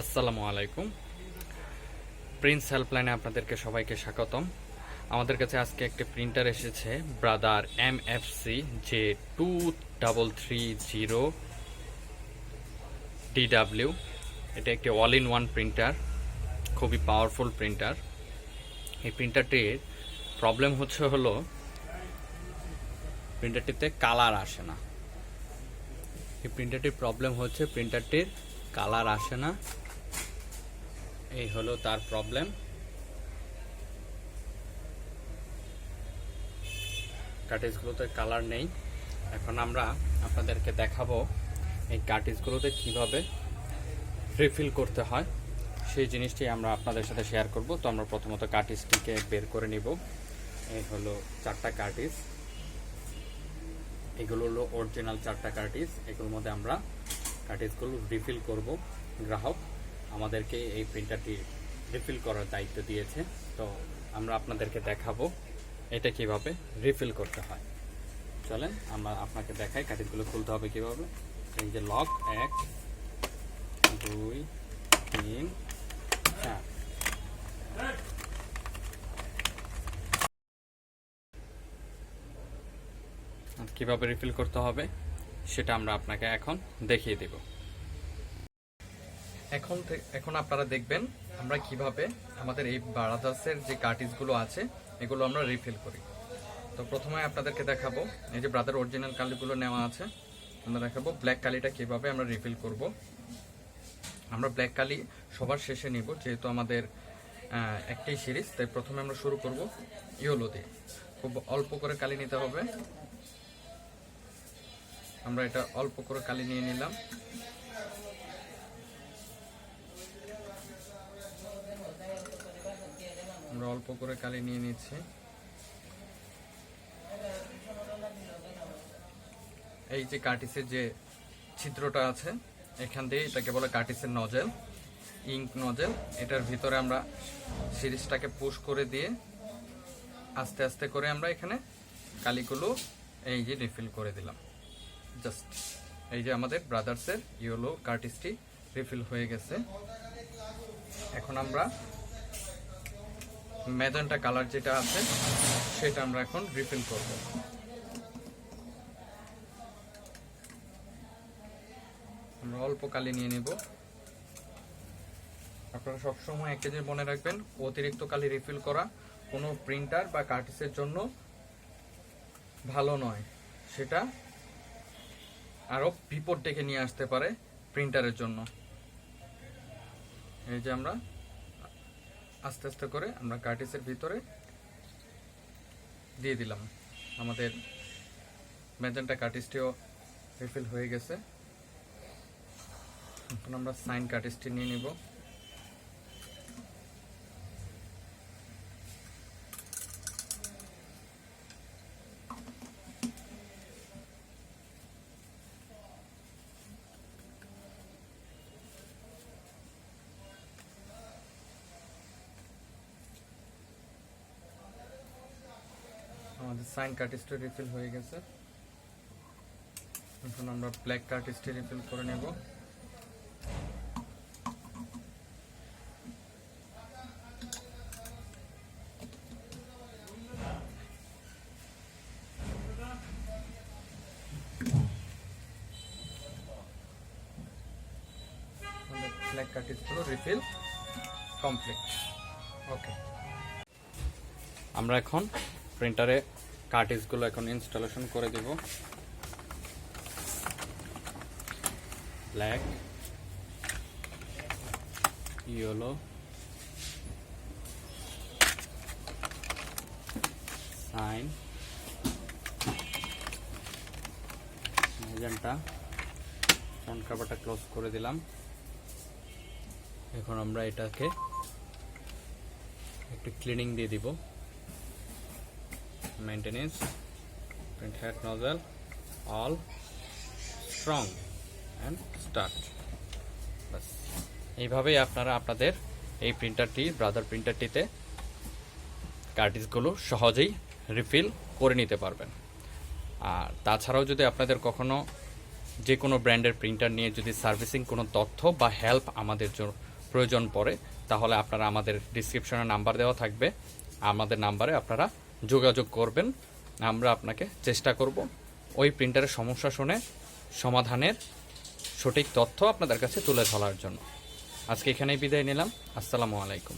আসসালামু আলাইকুম। প্রিন্স হেল্পলাইনে আপনাদেরকে সবাইকে স্বাগতম। আমাদের কাছে আজকে একটা প্রিন্টার এসেছে Brother M F C J two double three zero D W এটা একটি অল ইন ওয়ান প্রিন্টার খুবই পাওয়ারফুল প্রিন্টার এই প্রিন্টারটির প্রবলেম হচ্ছে হলো প্রিন্টারটিতে কালার আসে না। এই প্রিন্টারটির প্রবলেম হচ্ছে প্রিন্টারটির কালার আসে না। এই হলো তার প্রবলেম কার্টিজগুলোতে কালার নেই। এখন আমরা আপনাদেরকে দেখাবো এই কার্টিজগুলোতে কীভাবে রিফিল করতে হয়। সেই জিনিসটি আমরা আপনাদের সাথে শেয়ার করব। তো আমরা প্রথমত কার্টিজটিকে বের করে নিব। এই হলো চারটা কার্টিজ এগুলো হলো অরিজিনাল চারটা কার্টিজ এগুলোর মধ্যে আমরা কার্টিজগুলো রিফিল করব। গ্রাহক আমাদেরকে এই প্রিন্টারটি রিফিল করার দায়িত্ব দিয়েছে। তো আমরা আপনাদেরকে দেখাবো এটা কীভাবে রিফিল করতে হয়। চলেন, আমরা আপনাকে দেখাই কার্টিজগুলো খুলতে হবে কীভাবে। এই যে লক এক, দুই, তিন, চার। কীভাবে রিফিল করতে হবে সেটা আমরা আপনাকে এখন দেখিয়ে দেব। এখন এখন আপনারা দেখবেন আমরা কীভাবে আমাদের এই বারাদাসের যে কার্টিজগুলো আছে, এগুলো আমরা রিফিল করি। তো প্রথমে আপনাদেরকে দেখাবো, এই যে ব্রাদার অরিজিনাল কালিগুলো নেওয়া আছে, আমরা দেখাবো ব্ল্যাক কালিটা কীভাবে আমরা রিফিল করব। আমরা ব্ল্যাক কালি সবার শেষে নিব, যেহেতু আমাদের একটাই সিরিজ তাই প্রথমে আমরা শুরু করব ইয়েলো দিয়ে। খুব অল্প করে কালি নিতে হবে। আমরা এটা অল্প করে কালি নিয়ে নিলাম। অল্প করে কালি নিয়ে নিচ্ছি। এই যে কার্টিসের যে ছিদ্রটা আছে, এখান দিয়ে এটাকে বলে কার্টিসের নজেল, ইঙ্ক নজেল। এটার ভিতরে আমরা সিরিজটাকে পুশ করে দিয়ে আস্তে আস্তে করে আমরা এখানে কালিগুলো এই যে রিফিল করে দিলাম। জাস্ট এই যে আমাদের ব্রাদার্সের ইয়েলো কার্টিসটি রিফিল হয়ে গেছে। এখন আমরা ম্যাজেন্টা কালার যেটা আছে, সেটা আমরা এখন রিফিল করব। আমরা অল্প কালি নিয়ে নেব। আপনারা সবসময় এক কেজি মনে রাখবেন, অতিরিক্ত কালি রিফিল করা কোনো প্রিন্টার বা কার্টিসের জন্য ভালো নয়। সেটা আরও বিপদ ডেকে নিয়ে আসতে পারে প্রিন্টারের জন্য। এই যে আমরা আস্তে আস্তে করে আমরা কার্টিসের ভিতরে দিয়ে দিলাম। আমাদের ম্যাজেন্টা কার্টিসটিও রিফিল হয়ে গেছে। এখন আমরা সাইন কার্টিসটি নিয়ে নিব। আমাদের সাইন কার্টিস্টে রিফিল হয়ে গেছে। এখন আমরা ব্ল্যাক কার্টিস্টে রিফিল করে নেব। ব্ল্যাক কার্টিস্টগুলো রিফিল কমপ্লিট ওকে আমরা এখন প্রিন্টারে কার্টিজগুলো এখন ইনস্টলেশন করে দিব। Black yellow cyan magenta front কাভারটা close করে দিলাম। এখন আমরা এটাকে একটু ক্লিনিং দিয়ে দিব। Maintenance, print head nozzle, all strong and start. বাস এইভাবেই আপনারা আপনাদের এই প্রিন্টারটি ব্রাদার প্রিন্টারটিতে কার্টিজগুলো সহজেই রিফিল করে নিতে পারবেন। আর তাছাড়াও যদি আপনাদের কখনো যে কোনো ব্র্যান্ডের প্রিন্টার নিয়ে যদি সার্ভিসিং কোনো তথ্য বা হেল্প আমাদের প্রয়োজন পড়ে, তাহলে আপনারা আমাদের ডিসক্রিপশনে নাম্বার দেওয়া থাকবে। আমাদের নাম্বারে আপনারা যোগাযোগ করবেন, আমরা আপনাকে চেষ্টা করব ওই প্রিন্টারের সমস্যা শুনে সমাধানের সঠিক তথ্য আপনাদের কাছে তুলে ধরার জন্য। আজকে এখানেই বিদায় নিলাম। আসসালামু আলাইকুম।